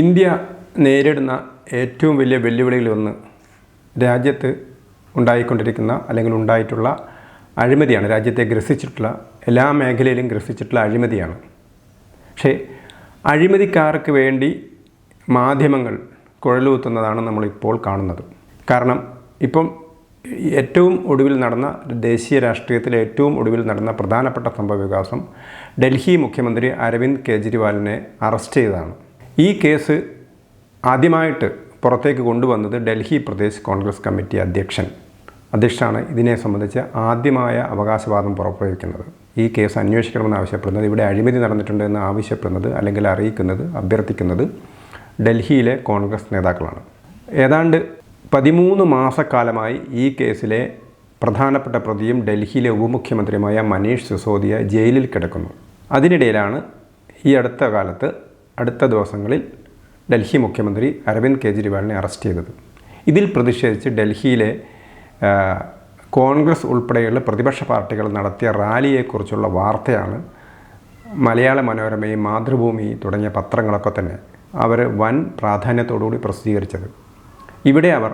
India നേരിടുന്ന ഏറ്റവും വലിയ വെല്ലുവിളികളിൽ ഒന്ന് രാജ്യത്ത് ഉണ്ടായിക്കൊണ്ടിരിക്കുന്ന അല്ലെങ്കിൽ ഉണ്ടായിട്ടുള്ള അഴിമതിയാണ്. രാജ്യത്തെ ഗ്രസിച്ചിട്ടുള്ള എല്ലാ മേഖലയിലും ഗ്രസിച്ചിട്ടുള്ള അഴിമതിയാണ്. പക്ഷേ അഴിമതിക്കാർക്ക് വേണ്ടി മാധ്യമങ്ങൾ കുഴലൂത്തുന്നതാണ് നമ്മളിപ്പോൾ കാണുന്നത്. കാരണം ഇപ്പം ഏറ്റവും ഒടുവിൽ നടന്ന ദേശീയ രാഷ്ട്രീയത്തിലെ ഏറ്റവും ഒടുവിൽ നടന്ന പ്രധാനപ്പെട്ട സംഭവ വികാസം ഡൽഹി മുഖ്യമന്ത്രി അരവിന്ദ് കെജ്രിവാളിനെ അറസ്റ്റ് ചെയ്തതാണ്. ഈ കേസ് ആദ്യമായിട്ട് പുറത്തേക്ക് കൊണ്ടുവന്നത് ഡൽഹി പ്രദേശ് കോൺഗ്രസ് കമ്മിറ്റി അധ്യക്ഷൻ അധ്യക്ഷനാണ്. ഇതിനെ സംബന്ധിച്ച് ആദ്യമായ അവകാശവാദം പുറപ്പെടുവിക്കുന്നത്. ഈ കേസ് അന്വേഷിക്കണമെന്ന് ആവശ്യപ്പെടുന്നത് ഇവിടെ അഴിമതി നടന്നിട്ടുണ്ട് എന്ന് ആവശ്യപ്പെടുന്നത് അല്ലെങ്കിൽ അറിയിക്കുന്നത് അഭ്യർത്ഥിക്കുന്നത് ഡൽഹിയിലെ കോൺഗ്രസ് നേതാക്കളാണ്. ഏതാണ്ട് പതിമൂന്ന് മാസക്കാലമായി ഈ കേസിലെ പ്രധാനപ്പെട്ട പ്രതിയും ഡൽഹിയിലെ ഉപമുഖ്യമന്ത്രിയുമായ മനീഷ് സിസോദിയ ജയിലിൽ കിടക്കുന്നു. അതിനിടയിലാണ് ഈ അടുത്ത കാലത്ത് അടുത്ത ദിവസങ്ങളിൽ ഡൽഹി മുഖ്യമന്ത്രി അരവിന്ദ് കെജ്രിവാളിനെ അറസ്റ്റ് ചെയ്തത്. ഇതിൽ പ്രതിഷേധിച്ച് ഡൽഹിയിലെ കോൺഗ്രസ് ഉൾപ്പെടെയുള്ള പ്രതിപക്ഷ പാർട്ടികൾ നടത്തിയ റാലിയെക്കുറിച്ചുള്ള വാർത്തയാണ് മലയാള മനോരമയും മാതൃഭൂമി തുടങ്ങിയ പത്രങ്ങളൊക്കെ തന്നെ അവർ വൻ പ്രാധാന്യത്തോടുകൂടി പ്രസിദ്ധീകരിച്ചത്. ഇവിടെ അവർ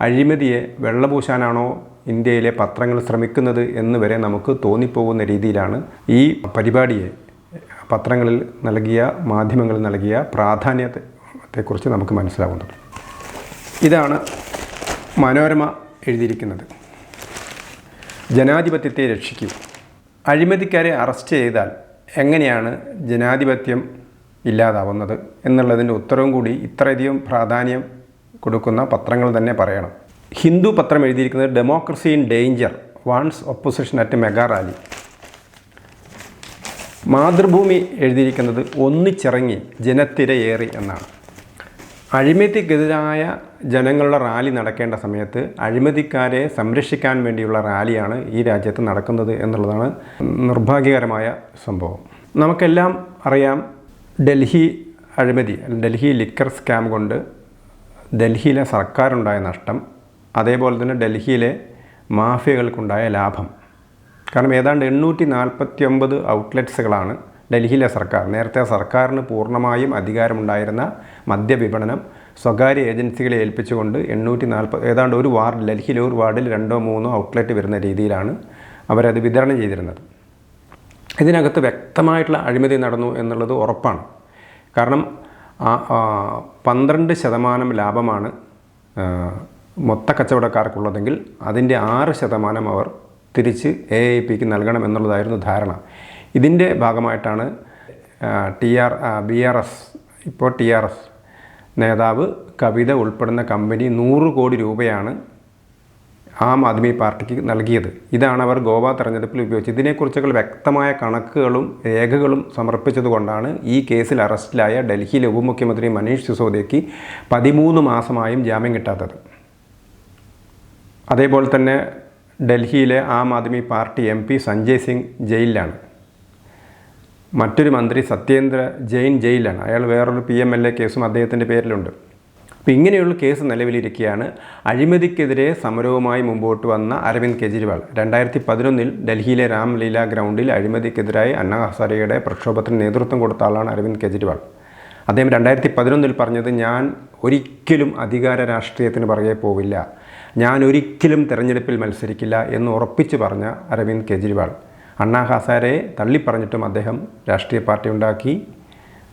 അഴിമതിയെ വെള്ളപൂശാനാണോ ഇന്ത്യയിലെ പത്രങ്ങൾ ശ്രമിക്കുന്നത് എന്ന് വരെ നമുക്ക് തോന്നിപ്പോകുന്ന രീതിയിലാണ് ഈ പരിപാടിയെ പത്രങ്ങളിൽ നൽകിയ മാധ്യമങ്ങളിൽ നൽകിയ പ്രാധാന്യത്തെക്കുറിച്ച് നമുക്ക് മനസ്സിലാവുന്നത് ഇതാണ് മനോരമ എഴുതിയിരിക്കുന്നത്. ജനാധിപത്യത്തെ രക്ഷിക്കൂ. അഴിമതിക്കാരെ അറസ്റ്റ് ചെയ്താൽ എങ്ങനെയാണ് ജനാധിപത്യം ഇല്ലാതാവുന്നത് എന്നുള്ളതിന്റെ ഉത്തരവും കൂടി ഇത്രയധികം പ്രാധാന്യം കൊടുക്കുന്ന പത്രങ്ങൾ തന്നെ പറയണം. ഹിന്ദു പത്രം എഴുതിയിരിക്കുന്നത് democracy in danger warns opposition at mega rally Mathrubhumi എഴുതിയിരിക്കുന്നത് ഒന്നിച്ചിറങ്ങി ജനത്തിരയേറി എന്നാണ്. അഴിമതിക്കെതിരായ ജനങ്ങളുടെ റാലി നടക്കേണ്ട സമയത്ത് അഴിമതിക്കാരെ സംരക്ഷിക്കാൻ വേണ്ടിയുള്ള റാലിയാണ് ഈ രാജ്യത്ത് നടക്കുന്നത് എന്നുള്ളതാണ് നിർഭാഗ്യകരമായ സംഭവം. നമുക്കെല്ലാം അറിയാം ഡൽഹി അഴിമതി ഡൽഹി ലിക്കർ സ്കാം കൊണ്ട് ഡൽഹിയിലെ സർക്കാരുണ്ടായ നഷ്ടം അതേപോലെ തന്നെ ഡൽഹിയിലെ മാഫിയകൾക്കുണ്ടായ ലാഭം. കാരണം ഏതാണ്ട് എണ്ണൂറ്റി നാൽപ്പത്തി ഒമ്പത് ഔട്ട്ലെറ്റ്സുകളാണ് ഡൽഹിയിലെ സർക്കാർ. നേരത്തെ സർക്കാരിന് പൂർണമായും അധികാരമുണ്ടായിരുന്ന മദ്യവിപണനം സ്വകാര്യ ഏജൻസികളെ ഏൽപ്പിച്ചുകൊണ്ട് എണ്ണൂറ്റി നാൽപ്പത് ഏതാണ്ട് ഒരു വാർഡ് ഡൽഹിയിലെ ഒരു വാർഡിൽ രണ്ടോ മൂന്നോ ഔട്ട്ലെറ്റ് വരുന്ന രീതിയിലാണ് അവരത് വിതരണം ചെയ്തിരുന്നത്. ഇതിനകത്ത് വ്യക്തമായിട്ടുള്ള അഴിമതി നടന്നു എന്നുള്ളത് ഉറപ്പാണ്. കാരണം പന്ത്രണ്ട് ശതമാനം ലാഭമാണ് മൊത്ത കച്ചവടക്കാർക്കുള്ളതെങ്കിൽ അതിന്റെ ആറ് ശതമാനം അവർ തിരിച്ച് എ ഐ പിക്ക് നൽകണം എന്നുള്ളതായിരുന്നു ധാരണ. ഇതിന്റെ ഭാഗമായിട്ടാണ് T R B R S ഇപ്പോൾ ടി ആർ എസ് നേതാവ് കവിത ഉൾപ്പെടുന്ന കമ്പനി നൂറ് കോടി രൂപയാണ് ആം ആദ്മി പാർട്ടിക്ക് നൽകിയത്. ഇതാണ് അവർ ഗോവ തെരഞ്ഞെടുപ്പിൽ ഉപയോഗിച്ചത് ഇതിനെക്കുറിച്ചുള്ള വ്യക്തമായ കണക്കുകളും രേഖകളും സമർപ്പിച്ചതുകൊണ്ടാണ് ഈ കേസിൽ അറസ്റ്റിലായ ഡൽഹിയിലെ ഉപമുഖ്യമന്ത്രി മനീഷ് സിസോദിയയ്ക്ക് പതിമൂന്ന് മാസമായും ജാമ്യം കിട്ടാത്തത്. അതേപോലെ തന്നെ ഡൽഹിയിലെ Aam Aadmi party M P Sanjay Singh ജയിലിലാണ്. മറ്റൊരു മന്ത്രി സത്യേന്ദ്ര ജെയിൻ ജയിലാണ് അയാൾ വേറൊരു പി എം എൽ എ കേസും അദ്ദേഹത്തിന്റെ പേരിലുണ്ട്. അപ്പോൾ ഇങ്ങനെയുള്ള കേസ് നിലവിലിരിക്കുകയാണ് അഴിമതിക്കെതിരെ സമരവുമായി മുമ്പോട്ട് വന്ന അരവിന്ദ് കെജ്രിവാൾ. രണ്ടായിരത്തി പതിനൊന്നിൽ ഡൽഹിയിലെ രാംലീല ഗ്രൗണ്ടിൽ അഴിമതിക്കെതിരായി അന്ന ഹസാരിയുടെ പ്രക്ഷോഭത്തിന് നേതൃത്വം കൊടുത്ത ആളാണ് അരവിന്ദ് കെജ്രിവാൾ. അദ്ദേഹം രണ്ടായിരത്തി പതിനൊന്നിൽ പറഞ്ഞത് ഞാൻ ഒരിക്കലും അധികാര രാഷ്ട്രീയത്തിന് പുറകെ പോവില്ല. ഞാൻ ഒരിക്കലും തിരഞ്ഞെടുപ്പിൽ മത്സരിക്കില്ല എന്ന് ഉറപ്പിച്ചു പറഞ്ഞ അരവിന്ദ് കെജ്രിവാൾ. അണ്ണാ ഹസാരയെ തള്ളിപ്പറഞ്ഞിട്ടും അദ്ദേഹം രാഷ്ട്രീയ പാർട്ടി ഉണ്ടാക്കി.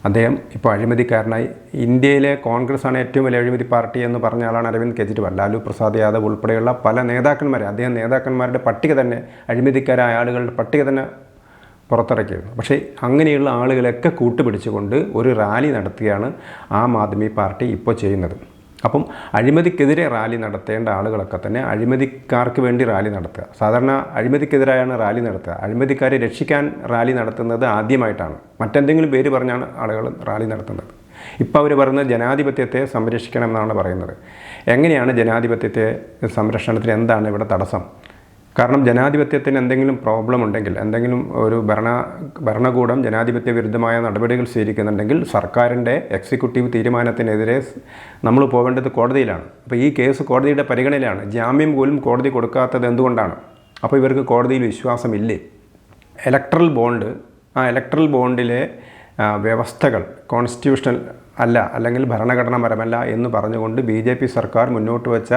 അദ്ദേഹം ഇപ്പോൾ അഴിമതിക്കാരനായി. ഇന്ത്യയിലെ കോൺഗ്രസ്സാണ് ഏറ്റവും വലിയ അഴിമതി പാർട്ടി എന്ന് പറഞ്ഞ ആളാണ് അരവിന്ദ് കെജ്രിവാൾ. ലാലു പ്രസാദ് യാദവ് ഉൾപ്പെടെയുള്ള പല നേതാക്കന്മാരെ അദ്ദേഹം നേതാക്കന്മാരുടെ പട്ടിക തന്നെ അഴിമതിക്കാരായ ആളുകളുടെ പട്ടിക തന്നെ പുറത്തിറക്കിയിരുന്നു. പക്ഷേ അങ്ങനെയുള്ള ആളുകളെയൊക്കെ കൂട്ടുപിടിച്ചുകൊണ്ട് ഒരു റാലി നടത്തുകയാണ് ആം ആദ്മി പാർട്ടി ഇപ്പോൾ ചെയ്യുന്നത്. അപ്പം അഴിമതിക്കെതിരെ റാലി നടത്തേണ്ട ആളുകളൊക്കെ തന്നെ അഴിമതിക്കാർക്ക് വേണ്ടി റാലി നടത്തുക. സാധാരണ അഴിമതിക്കെതിരായാണ് റാലി നടത്തുക. അഴിമതിക്കാരെ രക്ഷിക്കാൻ റാലി നടത്തുന്നത് ആദ്യമായിട്ടാണ്. മറ്റെന്തെങ്കിലും പേര് പറഞ്ഞാണ് ആളുകൾ റാലി നടത്തുന്നത്. ഇപ്പോൾ അവർ പറയുന്നത് ജനാധിപത്യത്തെ സംരക്ഷിക്കണം എന്നാണ് പറയുന്നത്. എങ്ങനെയാണ് ജനാധിപത്യത്തെ സംരക്ഷണത്തിന് എന്താണ് ഇവിടെ തടസ്സം? കാരണം ജനാധിപത്യത്തിന് എന്തെങ്കിലും പ്രോബ്ലം ഉണ്ടെങ്കിൽ എന്തെങ്കിലും ഒരു ഭരണ ഭരണകൂടം ജനാധിപത്യ വിരുദ്ധമായ നടപടികൾ സ്വീകരിക്കുന്നുണ്ടെങ്കിൽ സർക്കാരിന്റെ എക്സിക്യൂട്ടീവ് തീരുമാനത്തിനെതിരെ നമ്മൾ പോകേണ്ടത് കോടതിയിലാണ്. അപ്പോൾ ഈ കേസ് കോടതിയുടെ പരിഗണനയിലാണ്. ജാമ്യം പോലും കോടതി കൊടുക്കാത്തത് എന്തുകൊണ്ടാണ്? അപ്പോൾ ഇവർക്ക് കോടതിയിൽ വിശ്വാസമില്ലേ? ഇലക്ട്രൽ ബോണ്ട് ആ ഇലക്ട്രൽ ബോണ്ടിലെ വ്യവസ്ഥകൾ കോൺസ്റ്റിറ്റ്യൂഷണൽ അല്ല അല്ലെങ്കിൽ ഭരണഘടനാപരമല്ല എന്ന് പറഞ്ഞുകൊണ്ട് ബി സർക്കാർ മുന്നോട്ട് വെച്ച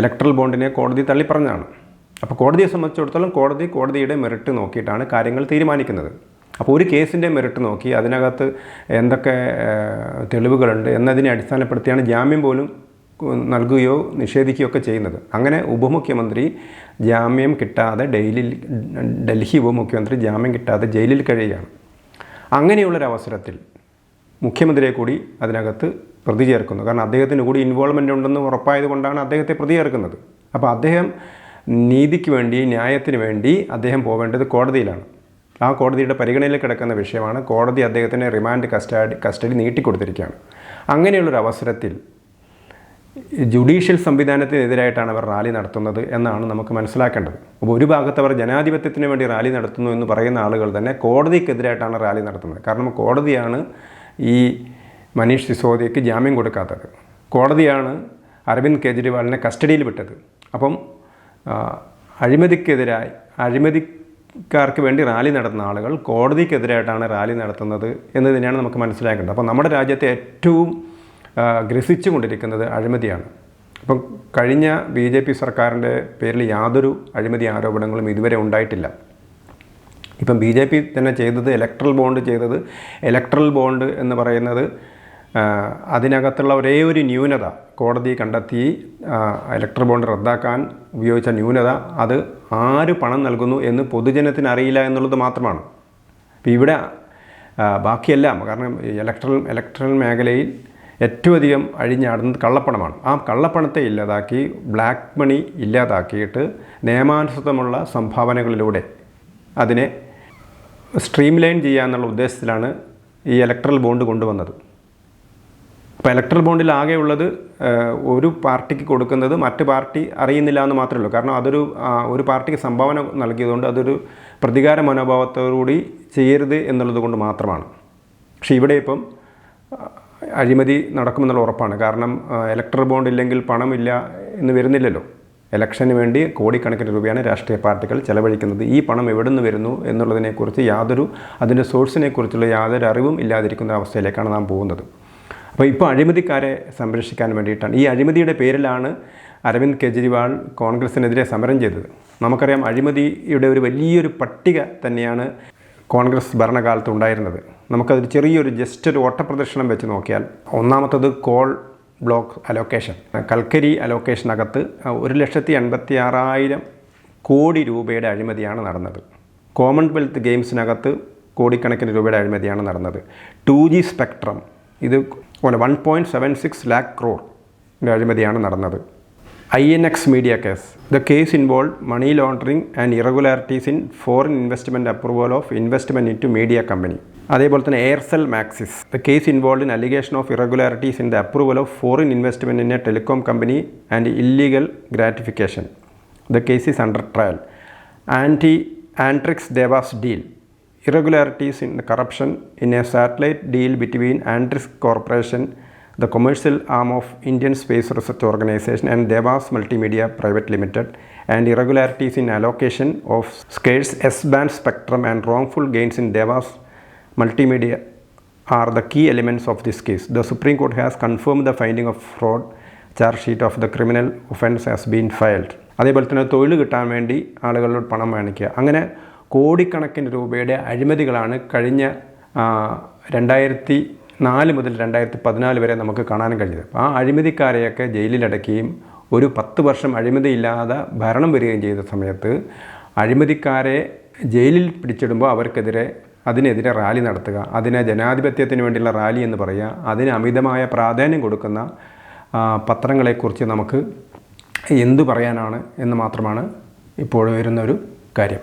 ഇലക്ട്രൽ ബോണ്ടിനെ കോടതി തള്ളിപ്പറഞ്ഞതാണ്. അപ്പോൾ കോടതിയെ സംബന്ധിച്ചിടത്തോളം കോടതി കോടതിയുടെ മെറിറ്റ് നോക്കിയിട്ടാണ് കാര്യങ്ങൾ തീരുമാനിക്കുന്നത്. അപ്പോൾ ഒരു കേസിന്റെ മെറിറ്റ് നോക്കി അതിനകത്ത് എന്തൊക്കെ തെളിവുകളുണ്ട് എന്നതിനെ അടിസ്ഥാനപ്പെടുത്തിയാണ് ജാമ്യം പോലും നൽകുകയോ നിഷേധിക്കുകയോ ഒക്കെ ചെയ്യുന്നത്. അങ്ങനെ ഉപമുഖ്യമന്ത്രി ജാമ്യം കിട്ടാതെ ഡെയിലിൽ ഡൽഹി ഉപമുഖ്യമന്ത്രി ജാമ്യം കിട്ടാതെ ജയിലിൽ കഴിയുകയാണ്. അങ്ങനെയുള്ളൊരവസരത്തിൽ മുഖ്യമന്ത്രിയെ കൂടി അതിനകത്ത് പ്രതി ചേർക്കുന്നു. കാരണം അദ്ദേഹത്തിന് കൂടി ഇൻവോൾവ്മെന്റ് ഉണ്ടെന്ന് ഉറപ്പായത് കൊണ്ടാണ് അദ്ദേഹത്തെ പ്രതി ചേർക്കുന്നത്. അപ്പോൾ അദ്ദേഹം നീതിക്ക് വേണ്ടി ന്യായത്തിന് വേണ്ടി അദ്ദേഹം പോവേണ്ടത് കോടതിയിലാണ്. ആ കോടതിയുടെ പരിഗണനയിൽ കിടക്കുന്ന വിഷയമാണ് കോടതി അദ്ദേഹത്തിന് റിമാൻഡ് കസ്റ്റഡി കസ്റ്റഡി നീട്ടിക്കൊടുത്തിരിക്കുകയാണ്. അങ്ങനെയുള്ളൊരു അവസരത്തിൽ ജുഡീഷ്യൽ സംവിധാനത്തിനെതിരായിട്ടാണ് അവർ റാലി നടത്തുന്നത് എന്നാണ് നമുക്ക് മനസ്സിലാക്കേണ്ടത്. അപ്പോൾ ഒരു ഭാഗത്ത് അവർ ജനാധിപത്യത്തിന് വേണ്ടി റാലി നടത്തുന്നു എന്ന് പറയുന്ന ആളുകൾ തന്നെ കോടതിക്കെതിരായിട്ടാണ് റാലി നടത്തുന്നത്. കാരണം കോടതിയാണ് ഈ മനീഷ് സിസോദിയയ്ക്ക് ജാമ്യം കൊടുക്കാത്തത്. കോടതിയാണ് അരവിന്ദ് കെജ്രിവാളിനെ കസ്റ്റഡിയിൽ വിട്ടത്. അപ്പം അഴിമതിക്കെതിരായി അഴിമതിക്കാർക്ക് വേണ്ടി റാലി നടത്തുന്ന ആളുകൾ കോടതിക്കെതിരായിട്ടാണ് റാലി നടത്തുന്നത് എന്ന് തന്നെയാണ് നമുക്ക് മനസ്സിലാക്കേണ്ടത്. അപ്പോൾ നമ്മുടെ രാജ്യത്തെ ഏറ്റവും ഗ്രസിച്ചു കൊണ്ടിരിക്കുന്നത് അഴിമതിയാണ്. അപ്പം കഴിഞ്ഞ ബി ജെ പി സർക്കാരിന്റെ പേരിൽ യാതൊരു അഴിമതി ആരോപണങ്ങളും ഇതുവരെ ഉണ്ടായിട്ടില്ല. ഇപ്പം ബി ജെ പി തന്നെ ചെയ്തത് ഇലക്ട്രൽ ബോണ്ട് ചെയ്തത് ഇലക്ട്രൽ ബോണ്ട് എന്ന് പറയുന്നത് അതിനകത്തുള്ള ഒരേ ഒരു ന്യൂനത കോടതി കണ്ടെത്തി ഇലക്ട്രൽ ബോണ്ട് റദ്ദാക്കാൻ ഉപയോഗിച്ച ന്യൂനത അത് ആര് പണം നൽകുന്നു എന്ന് പൊതുജനത്തിന് അറിയില്ല എന്നുള്ളത് മാത്രമാണ്. അപ്പോൾ ഇവിടെ ബാക്കിയെല്ലാം കാരണം ഇലക്ട്രൽ ഇലക്ട്രൽ മേഖലയിൽ ഏറ്റവും അധികം അഴിഞ്ഞാടുന്നത് കള്ളപ്പണമാണ്. ആ കള്ളപ്പണത്തെ ഇല്ലാതാക്കി ബ്ലാക്ക് മണി ഇല്ലാതാക്കിയിട്ട് നിയമാനുസൃതമുള്ള സംഭാവനകളിലൂടെ അതിനെ സ്ട്രീം ലൈൻ ഉദ്ദേശത്തിലാണ് ഈ ഇലക്ട്രൽ ബോണ്ട് കൊണ്ടുവന്നത്. അപ്പോൾ ഇലക്ട്രൽ ബോണ്ടിൽ ആകെയുള്ളത് ഒരു പാർട്ടിക്ക് കൊടുക്കുന്നത് മറ്റ് പാർട്ടി അറിയുന്നില്ല എന്ന് മാത്രമേ ഉള്ളൂ. കാരണം അതൊരു ഒരു പാർട്ടിക്ക് സംഭാവന നൽകിയതുകൊണ്ട് അതൊരു പ്രതികാര മനോഭാവത്തോടുകൂടി ചെയ്യരുത് എന്നുള്ളത് കൊണ്ട് മാത്രമാണ്. പക്ഷേ ഇവിടെ ഇപ്പം അഴിമതി നടക്കുമെന്നുള്ള ഉറപ്പാണ്. കാരണം ഇലക്ട്രൽ ബോണ്ട് ഇല്ലെങ്കിൽ പണമില്ല എന്ന് വരുന്നില്ലല്ലോ. ഇലക്ഷന് വേണ്ടി കോടിക്കണക്കിന് രൂപയാണ് രാഷ്ട്രീയ പാർട്ടികൾ ചെലവഴിക്കുന്നത്. ഈ പണം എവിടെ നിന്ന് വരുന്നു എന്നുള്ളതിനെക്കുറിച്ച് യാതൊരു അതിന്റെ സോഴ്സിനെക്കുറിച്ചുള്ള യാതൊരു അറിവും ഇല്ലാതിരിക്കുന്ന അവസ്ഥയിലേക്കാണ് നാം പോകുന്നത്. അപ്പോൾ ഇപ്പോൾ അഴിമതിക്കാരെ സംരക്ഷിക്കാൻ വേണ്ടിയിട്ടാണ്. ഈ അഴിമതിയുടെ പേരിലാണ് അരവിന്ദ് കെജ്രിവാൾ കോൺഗ്രസിനെതിരെ സമരം ചെയ്തത്. നമുക്കറിയാം അഴിമതിയുടെ ഒരു വലിയൊരു പട്ടിക തന്നെയാണ് കോൺഗ്രസ് ഭരണകാലത്ത് ഉണ്ടായിരുന്നത്. നമുക്കതൊരു ചെറിയൊരു ജസ്റ്റ് ഒരു ഓട്ടപ്രദർശനം വെച്ച് നോക്കിയാൽ ഒന്നാമത്തത് കോൾ ബ്ലോക്ക് അലോക്കേഷൻ. കൽക്കരി അലോക്കേഷനകത്ത് ഒരു ലക്ഷത്തി എൺപത്തി ആറായിരം കോടി രൂപയുടെ അഴിമതിയാണ് നടന്നത്. കോമൺവെൽത്ത് ഗെയിംസിനകത്ത് കോടിക്കണക്കിന് രൂപയുടെ അഴിമതിയാണ് നടന്നത്. ടു ജി സ്പെക്ട്രം ഇത് one point seven six lakh crore അഴിമതിയാണ് നടന്നത്. I N X media case the case involve money laundering and irregularities in foreign investment approval of investment in to media company അതേപോലെ തന്നെ Aircel Maxis the case involve in allegation of irregularities in the approval of foreign investment in a telecom company and illegal gratification the case is under trial anti Antrix Devas deal irregularities in the corruption in a satellite deal between Andris Corporation, the commercial arm of Indian Space Research Organization, and Devas Multimedia Private Limited, and irregularities in allocation of scarce S-band spectrum and wrongful gains in Devas Multimedia are the key elements of this case. The Supreme Court has confirmed the finding of fraud. Charge sheet of the criminal offence has been filed അതേപോലെ തന്നെ തൊഴിൽ കിട്ടാൻ വേണ്ടി ആളുകളോട് പണം മേടിക്കുക അങ്ങനെ കോടിക്കണക്കിന് രൂപയുടെ അഴിമതികളാണ് കഴിഞ്ഞ രണ്ടായിരത്തി നാല് മുതൽ രണ്ടായിരത്തി പതിനാല് വരെ നമുക്ക് കാണാൻ കഴിഞ്ഞത്. ആ അഴിമതിക്കാരെയൊക്കെ ജയിലിലടക്കുകയും ഒരു പത്ത് വർഷം അഴിമതിയില്ലാതെ ഭരണം വരികയും ചെയ്ത സമയത്ത് അഴിമതിക്കാരെ ജയിലിൽ പിടിച്ചിടുമ്പോൾ അവർക്കെതിരെ അതിനെതിരെ റാലി നടത്തുക അതിനെ ജനാധിപത്യത്തിന് വേണ്ടിയുള്ള റാലി എന്ന് പറയുക അതിന് അമിതമായ പ്രാധാന്യം കൊടുക്കുന്ന പത്രങ്ങളെക്കുറിച്ച് നമുക്ക് എന്തു പറയാനാണ് എന്ന് മാത്രമാണ് ഇപ്പോൾ വരുന്നൊരു കാര്യം.